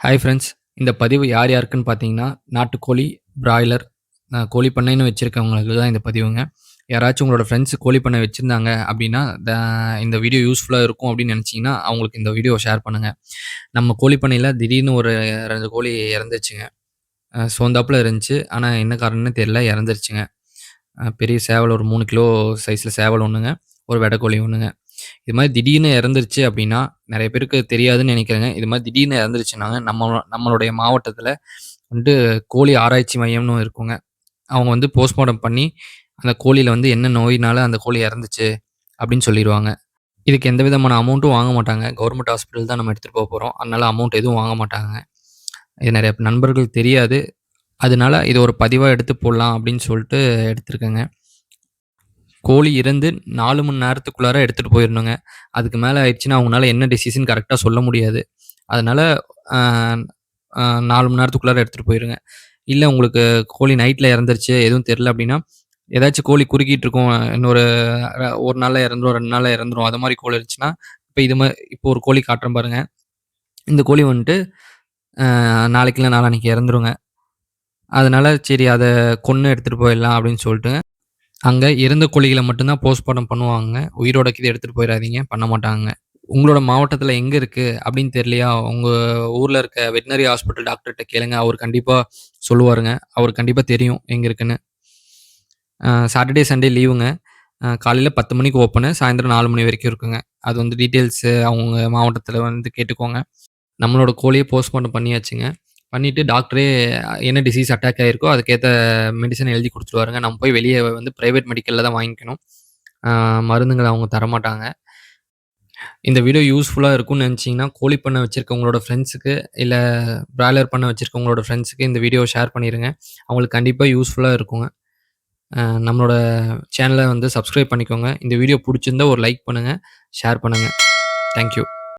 Hi friends இந்த பதிவு யார் யாருக்குன்னு பார்த்தீங்கன்னா நாட்டுக்கோழி பிராய்லர் நான் கோழி பண்ணைன்னு வச்சுருக்கவங்களுக்கு தான் இந்த பதிவுங்க. யாராச்சும் உங்களோட ஃப்ரெண்ட்ஸ் கோழி பண்ணை வச்சுருந்தாங்க அப்படின்னா த- இந்த வீடியோ யூஸ்ஃபுல்லாக இருக்கும் அப்படின்னு நினச்சிங்கன்னா அவங்களுக்கு இந்த வீடியோ ஷேர் பண்ணுங்கள் நம்ம கோழி பண்ணையில் திடீர்னு ஒரு ரெண்டு கோழி இறந்துச்சுங்க சோந்தாப்பில் இருந்துச்சு. ஆனால் என்ன காரணம்னு தெரியல இறந்துருச்சுங்க. பெரிய சேவல் ஒரு மூணு கிலோ சைஸில் சேவல் ஒன்றுங்க ஒரு வெடக்கோழி ஒன்றுங்க இது மாதிரி திடீர்னு இறந்துருச்சு அப்படின்னா நிறைய பேருக்கு தெரியாதுன்னு நினைக்கிறேங்க. இது மாதிரி திடீர்னு இறந்துருச்சுனாங்க நம்ம நம்மளுடைய மாவட்டத்தில் வந்து கோழி ஆராய்ச்சி மையம்னு இருக்குங்க. அவங்க வந்து போஸ்ட்மார்ட்டம் பண்ணி அந்த கோழியில் வந்து என்ன நோயினால அந்த கோழி இறந்துச்சு அப்படின்னு சொல்லிடுவாங்க. இதுக்கு எந்த விதமான அமௌண்ட்டும் வாங்க மாட்டாங்க. கவர்மெண்ட் ஹாஸ்பிட்டல் தான் நம்ம எடுத்துகிட்டு போக போகிறோம் அதனால் அமௌண்ட் எதுவும் வாங்க மாட்டாங்க. இது நிறைய நண்பர்கள் தெரியாது. அதனால இது ஒரு பதிவாக எடுத்து போடலாம் அப்படின்னு சொல்லிட்டு எடுத்திருக்கேங்க. கோழி இறந்து நாலு மணி நேரத்துக்குள்ளார எடுத்துகிட்டு போயிடணுங்க. அதுக்கு மேலே ஆயிடுச்சுன்னா அவங்களால என்ன டிசிஷன் கரெக்டாக சொல்ல முடியாது. அதனால் நாலு மணி நேரத்துக்குள்ளார எடுத்துகிட்டு போயிருங்க. இல்லை உங்களுக்கு கோழி நைட்டில் இறந்துருச்சு எதுவும் தெரில அப்படின்னா ஏதாச்சும் கோழி குறுக்கிட்டு இருக்கும் இன்னொரு ஒரு நாளில் இறந்துரும் ரெண்டு நாளில் இறந்துரும் அது மாதிரி கோழி இருந்துச்சுன்னா இப்போ இது மாதிரி இப்போ ஒரு கோழி காட்டுறேன் பாருங்க. இந்த கோழி வந்துட்டு ஆஹ், நாளைக்கு இல்லை நாளான்னைக்கு இறந்துருங்க. அதனால சரி அதை கொன்று எடுத்துகிட்டு போயிடலாம் அப்படின்னு சொல்லிட்டு அங்கே இறந்த கோழிகளை மட்டும்தான் போஸ்ட்மார்ட்டம் பண்ணுவாங்க. உயிரோட கீதை எடுத்துகிட்டு போயிடாதீங்க பண்ண மாட்டாங்க. உங்களோட மாவட்டத்தில் எங்கே இருக்குது அப்படின்னு தெரியலையா? உங்கள் ஊரில் இருக்க வெட்டினரி ஹாஸ்பிட்டல் டாக்டர்கிட்ட கேளுங்க. அவர் கண்டிப்பாக சொல்லுவாருங்க. அவர் கண்டிப்பாக தெரியும் எங்கே இருக்குன்னு. சாட்டர்டே சண்டே லீவுங்க காலையில் பத்து மணிக்கு ஓப்பனு சாயந்தரம் நாலு மணி வரைக்கும் இருக்குங்க. அது வந்து டீட்டெயில்ஸு அவங்க மாவட்டத்தில் வந்து கேட்டுக்கோங்க. நம்மளோட கோழியை போஸ்ட்மார்ட்டம் பண்ணியாச்சுங்க. பண்ணிவிட்டு டாக்டரே என்ன டிசீஸ் அட்டாக் ஆகிருக்கோ அதுக்கேற்ற மெடிசன் எழுதி கொடுத்துருவாருங்க. நம்ம போய் வெளியே வந்து ப்ரைவேட் மெடிக்கலில் தான் வாங்கிக்கணும். மருந்துங்களை அவங்க தரமாட்டாங்க. இந்த வீடியோ யூஸ்ஃபுல்லாக இருக்கும்னு நினச்சிங்கன்னா கோழி பண்ணை வச்சுருக்கவங்களோட ஃப்ரெண்ட்ஸுக்கு இல்லை பிராய்லர் பண்ணை வச்சுருக்கவங்களோட ஃப்ரெண்ட்ஸுக்கு இந்த வீடியோ ஷேர் பண்ணிடுங்க அவங்களுக்கு கண்டிப்பாக யூஸ்ஃபுல்லாக இருக்குங்க. நம்மளோட சேனலை வந்து சப்ஸ்கிரைப் பண்ணிக்கோங்க. இந்த வீடியோ பிடிச்சிருந்தா ஒரு லைக் பண்ணுங்கள் ஷேர் பண்ணுங்கள் தேங்க்யூ